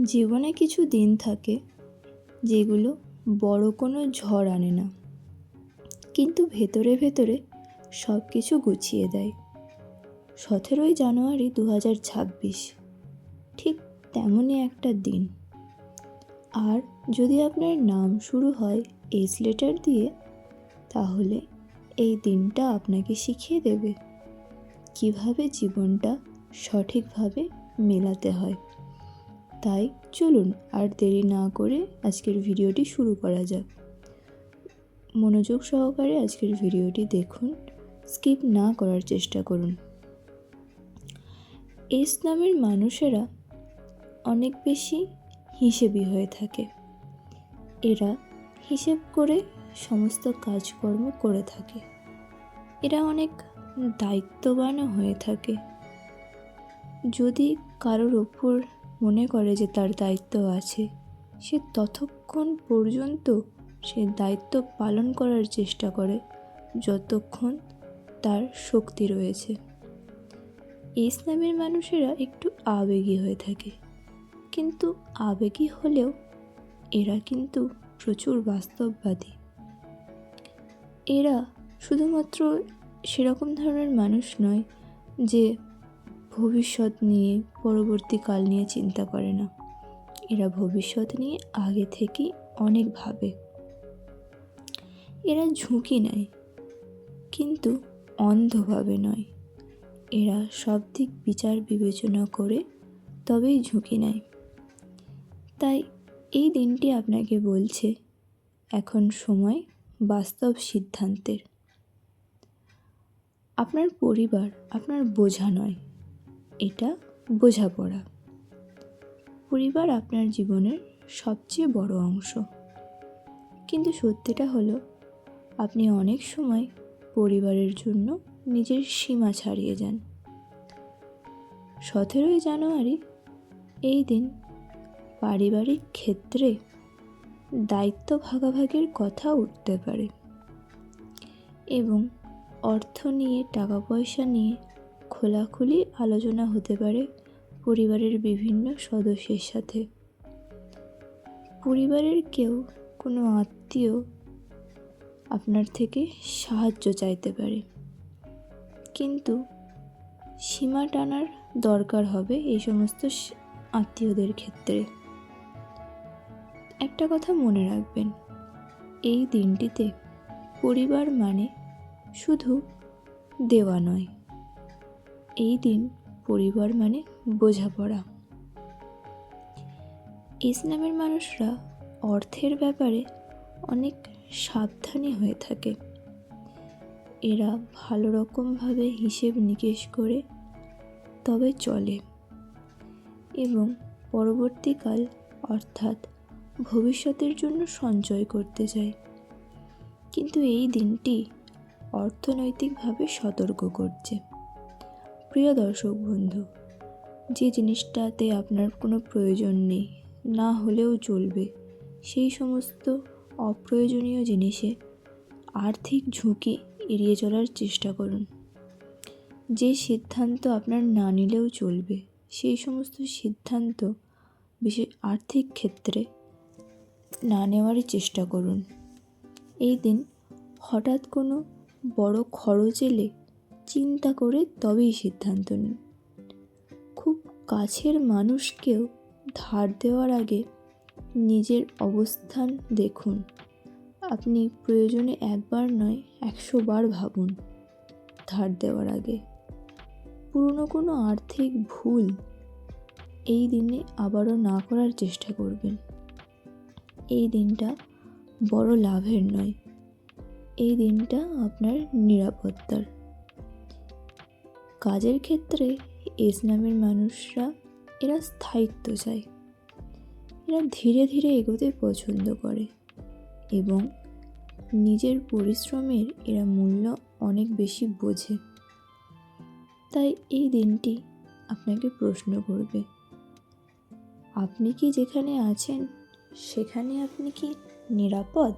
জীবনে কিছু দিন থাকে যেগুলো বড় কোনো ঝড় আনে না। কিন্তু ভেতরে ভেতরে সব কিছু গুছিয়ে দেয়। সতেরোই জানুয়ারি দু হাজার ছাব্বিশ, ঠিক তেমনই একটা দিন। আর যদি আপনার নাম শুরু হয় এস লেটার দিয়ে, তাহলে এই দিনটা আপনাকে শিখিয়ে দেবে কীভাবে জীবনটা সঠিকভাবে মেলাতে হয়। তাই চলুন আর দেরি না করে আজকের ভিডিওটি শুরু করা যাক। মনোযোগ সহকারে আজকের ভিডিওটি দেখুন, স্কিপ না করার চেষ্টা করুন। এস নামের মানুষেরা অনেক বেশি হিসেবি হয়ে থাকে। এরা হিসেব করে সমস্ত কাজকর্ম করে থাকে। এরা অনেক দায়িত্ববানও হয়ে থাকে। যদি কারোর ওপর মনে করে যে তার দায়িত্ব আছে। সে ততক্ষণ পর্যন্ত সে দায়িত্ব পালন করার চেষ্টা করে, যতক্ষণ তার শক্তি রয়েছে। ইসলামের মানুষেরা একটু আবেগী হয়ে থাকে। কিন্তু আবেগী হলেও এরা কিন্তু প্রচুর বাস্তববাদী। এরা শুধুমাত্র সেরকম ধরনের মানুষ নয় যে ভবিষ্যৎ নিয়ে পরবর্তীকাল নিয়ে চিন্তা করে না। এরা ভবিষ্যৎ নিয়ে আগে থেকেই অনেক ভাবে। এরা ঝুঁকি নেয়, কিন্তু অন্ধভাবে নয়। এরা সব দিক বিচার বিবেচনা করে তবেই ঝুঁকি নেয়। তাই এই দিনটি আপনাকে বলছে, এখন সময় বাস্তব সিদ্ধান্তের। আপনার পরিবার আপনার বোঝা নয়। এটা বোঝাপড়া। পরিবার আপনার জীবনের সবচেয়ে বড় অংশ। কিন্তু সত্যিটা হলো, আপনি অনেক সময় পরিবারের জন্য নিজের সীমা ছাড়িয়ে যান। সতেরোই জানুয়ারি এই দিন পারিবারিক ক্ষেত্রে দায়িত্ব ভাগাভাগির কথা উঠতে পারে। এবং অর্থ নিয়ে, টাকা পয়সা নিয়ে খোলাখুলি আলোচনা হতে পারে পরিবারের বিভিন্ন সদস্যের সাথে। পরিবারের কেউ কোনো আত্মীয় আপনার থেকে সাহায্য চাইতে পারে। কিন্তু সীমা টানার দরকার হবে এই সমস্ত আত্মীয়দের ক্ষেত্রে। একটা কথা মনে রাখবেন, এই দিনটিতে পরিবার মানে শুধু দেওয়া নয়। এই দিন পরিবার মানে বোঝাপড়া। ইসলামের মানুষরা অর্থের ব্যাপারে অনেক সাবধানী হয়ে থাকে। এরা ভালো রকমভাবে হিসেব নিকেশ করে তবে চলে। এবং পরবর্তীকাল অর্থাৎ ভবিষ্যতের জন্য সঞ্চয় করতে চায় কিন্তু এই দিনটি অর্থনৈতিকভাবে সতর্ক করছে। প্রিয় দর্শক বন্ধু, যে জিনিসটাতে আপনার কোনো প্রয়োজন নেই, না হলেও চলবে, সেই সমস্ত অপ্রয়োজনীয় জিনিসে আর্থিক ঝুঁকি এড়িয়ে চলার চেষ্টা করুন। যে সিদ্ধান্ত আপনার না নিলেও চলবে, সেই সমস্ত সিদ্ধান্ত বিশেষ আর্থিক ক্ষেত্রে না নেওয়ারই চেষ্টা করুন। এই দিন হঠাৎ কোনো বড় খরচ এলে চিন্তা করে তবেই সিদ্ধান্ত নিন খুব কাছের মানুষকেও ধার দেওয়ার আগে নিজের অবস্থান দেখুন। আপনি প্রয়োজনে একবার নয়, একশো বার ভাবুন ধার দেওয়ার আগে। পুরনো কোনো আর্থিক ভুল এই দিনে আবারও না করার চেষ্টা করবেন। এই দিনটা বড় লাভের নয়, এই দিনটা আপনার নিরাপত্তার। কাজের ক্ষেত্রে ইসলামের মানুষরা এরা স্থায়িত্ব চায়। এরা ধীরে ধীরে এগোতে পছন্দ করে এবং নিজের পরিশ্রমের এরা মূল্য অনেক বেশি বোঝে। তাই এই দিনটি আপনাকে প্রশ্ন করবে, আপনি কি যেখানে আছেন, সেখানে আপনি কি নিরাপদ?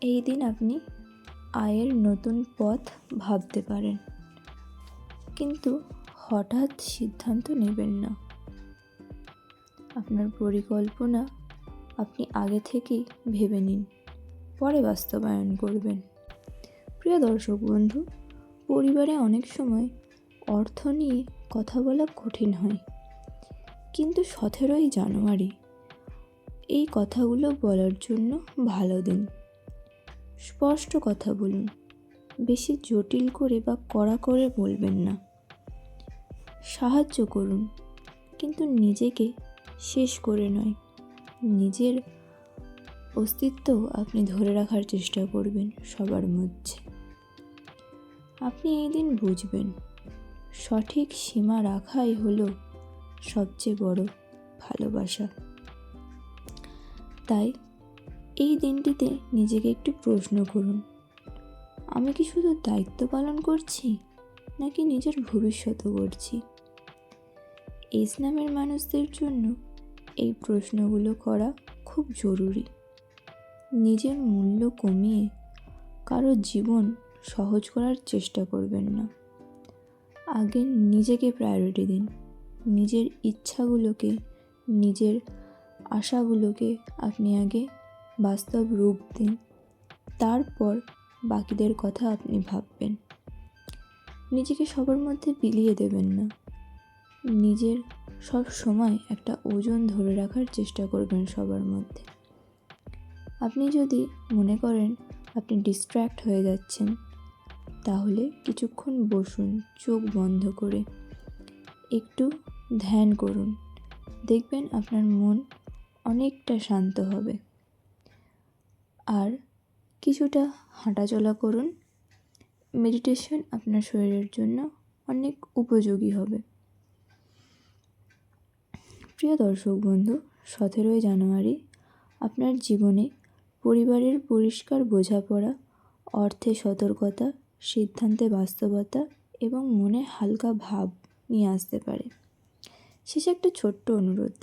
এই দিন আপনি আয়ের নতুন পথ ভাবতে পারেন। কিন্তু হঠাৎ সিদ্ধান্ত নেবেন না। আপনার পরিকল্পনা আপনি আগে থেকেই ভেবে নিন, পরে বাস্তবায়ন করবেন। প্রিয় দর্শক বন্ধু, পরিবারে অনেক সময় অর্থ নিয়ে কথা বলা কঠিন হয়। কিন্তু সতেরোই জানুয়ারি, এই কথাগুলো বলার জন্য ভালো দিন। স্পষ্ট কথা বলুন, বেশি জটিল করে বা কড়া করে বলবেন না। সাহায্য করুন, কিন্তু নিজেকে শেষ করে নয়। নিজের অস্তিত্ব আপনি ধরে রাখার চেষ্টা করবেন সবার মধ্যে। আপনি এই দিন বুঝবেন, সঠিক সীমা রাখাই হলো সবচেয়ে বড় ভালোবাসা। তাই এই দিনটিতে নিজেকে একটু প্রশ্ন করুন, আমি কি শুধু দায়িত্ব পালন করছি, নাকি নিজের ভবিষ্যতও করছি? ইসলামের মানুষদের জন্য এই প্রশ্নগুলো করা খুব জরুরি। নিজের মূল্য কমিয়ে কারও জীবন সহজ করার চেষ্টা করবেন না। আগে নিজেকে প্রায়োরিটি দিন। নিজের ইচ্ছাগুলোকে, নিজের আশাগুলোকে আপনি আগে বাস্তব রূপ দিন। তারপর বাকিদের কথা আপনি ভাববেন। নিজেকে সবার মধ্যে বিলিয়ে দেবেন না। নিজের সব সময় একটা ওজন ধরে রাখার চেষ্টা করবেন সবার মধ্যে। আপনি যদি মনে করেন আপনি ডিস্ট্র্যাক্ট হয়ে যাচ্ছেন, তাহলে কিছুক্ষণ বসুন, চোখ বন্ধ করে একটু ধ্যান করুন। দেখবেন আপনার মন অনেকটা শান্ত হবে। আর কিছুটা হাঁটাচলা করুন। মেডিটেশন আপনার শরীরের জন্য অনেক উপযোগী হবে। প্রিয় দর্শক বন্ধু, সতেরোই জানুয়ারি আপনার জীবনে পরিবারের পরিষ্কার বোঝাপড়া, অর্থে সতর্কতা, সিদ্ধান্তে বাস্তবতা এবং মনে হালকা ভাব নিয়ে আসতে পারে। শেষে একটা ছোট্ট অনুরোধ,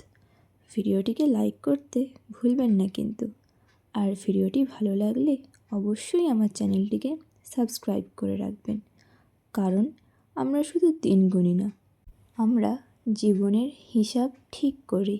ভিডিওটিকে লাইক করতে ভুলবেন না কিন্তু। আর ভিডিওটি ভালো লাগলে অবশ্যই আমার চ্যানেলটিকে সাবস্ক্রাইব করে রাখবেন। কারণ আমরা শুধু দিন গুনি না, আমরা জীবনের হিসাব ঠিক করি।